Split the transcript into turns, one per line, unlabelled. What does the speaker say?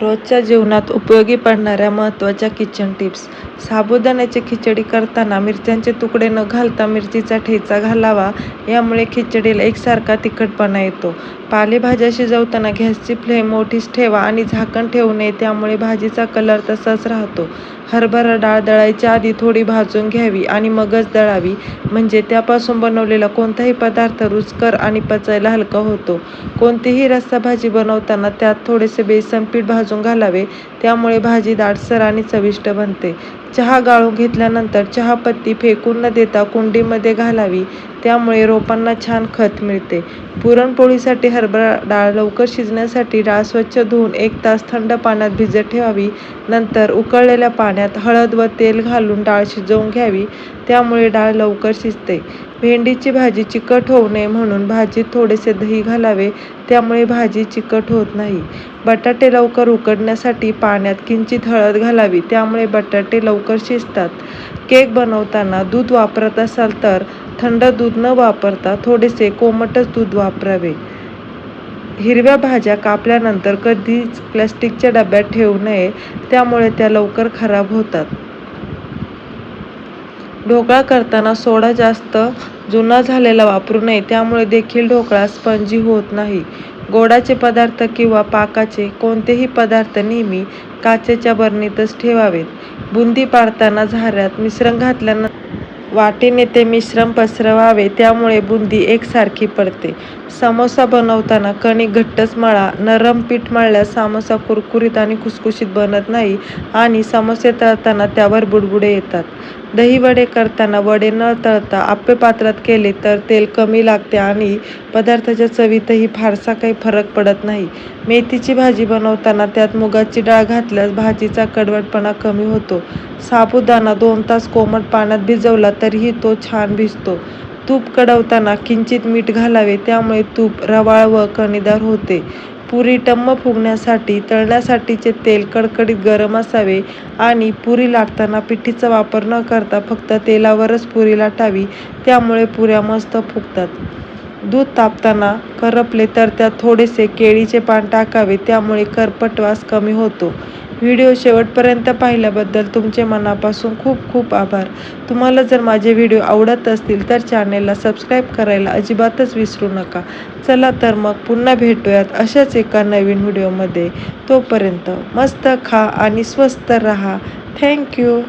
रोजच्या जीवनात उपयोगी पडणाऱ्या महत्त्वाच्या किचन टिप्स साबुदाण्याची खिचडी करताना मिरच्यांचे तुकडे न घालता मिरचीचा ठेचा घालावा यामुळे खिचडीला एकसारखा तिखटपणा येतो. पालेभाज्या शिजवताना गॅसची फ्लेम मोठीच ठेवा आणि झाकण ठेवू नये त्यामुळे भाजीचा कलर तसाच राहतो. हरभरा डाळ दळायच्या आधी थोडी भाजून घ्यावी आणि मगच दळावी म्हणजे त्यापासून बनवलेला कोणताही पदार्थ रुचकर आणि पचायला हलका होतो. कोणतीही रस्सा भाजी बनवताना त्यात थोडेसे बेसन पीठ भाजून भाजून घालावे. त्यामुळे भाजी दाटसर आणि चविष्ट बनते. चहा गाळून घेतल्यानंतर चहापत्ती फेकून न देता कुंडीमध्ये घालावी. त्यामुळे रोपांना छान खत मिळते. पुरणपोळीसाठी हरभरा डाळ लवकर शिजण्यासाठी डाळ स्वच्छ धुवून एक तास थंड पाण्यात भिजत ठेवावी. नंतर उकळलेल्या पाण्यात हळद व तेल घालून डाळ शिजवून घ्यावी. त्यामुळे डाळ लवकर शिजते. भेंडीची भाजी चिकट होऊ नये म्हणून भाजीत थोडेसे दही घालावे. त्यामुळे भाजी चिकट होत नाही. बटाटे लवकर उकडण्यासाठी पाण्यात किंचित हळद घालावी. त्यामुळे बटाटे लवकर शिजतात. केक बनवताना दूध वापरत असाल तर थंड दूध न वापरता थोडेसे कोमटच दूध वापरावे. हिरव्या भाज्या कापल्यानंतर कधीच प्लॅस्टिकच्या डब्यात ठेवू नये त्यामुळे त्या लवकर खराब होतात. ढोकळा करताना सोडा जास्त जुना झालेला वापरू नये त्यामुळे देखील ढोकळा स्पंजी होत नाही. गोडाचे पदार्थ किंवा पाकाचे कोणतेही पदार्थ नेहमी काचेच्या बरणीतच ठेवावेत. बुंदी पाडताना झाऱ्यात मिश्रण घातल्यानं वाटीने ते मिश्रण पसरवावे त्यामुळे बुंदी एकसारखी पडते. समोसा बनवताना कणिक घट्टच मळा नरम पीठ मळल्यास समोसा कुरकुरीत आणि खुसखुशीत बनत नाही आणि समोसे तळताना त्यावर बुडबुडे येतात. दही वडे करताना वडे न तळता आप्पे पात्रात केले तर तेल कमी लागते आणि पदार्थाच्या चवीतही फारसा काही फरक पडत नाही. मेथीची भाजी बनवताना त्यात मुगाची डाळ घातल्यास भाजीचा कडवटपणा कमी होतो. साबुदाणा दोन तास कोमट पाण्यात भिजवला तरीही तो छान भिजतो. तूप कडवताना किंचित मीठ घालावे त्यामुळे तूप रवाळ व कणीदार होते. पुरी टम्म फुगण्यासाठी तळण्यासाठीचे तेल कडकडीत गरम असावे आणि पुरी लाटताना पिठीचा वापर न करता फक्त तेलावरच पुरी लाटावी त्यामुळे पुऱ्या मस्त फुगतात. दूध तापताना करपले तर त्यात थोडेसे केळीचे पान टाकावे त्यामुळे करपटवास कमी होतो. व्हिडिओ शेवटपर्यंत पाहिल्याबद्दल तुमचे मनापासून खूप खूप आभार. तुम्हाला जर माझे व्हिडिओ आवडत असतील तर चॅनेलला सबस्क्राईब करायला अजिबातच विसरू नका. चला तर मग पुन्हा भेटूयात अशाच एका नवीन व्हिडिओमध्ये. तोपर्यंत मस्त खा आणि स्वस्त रहा. थँक्यू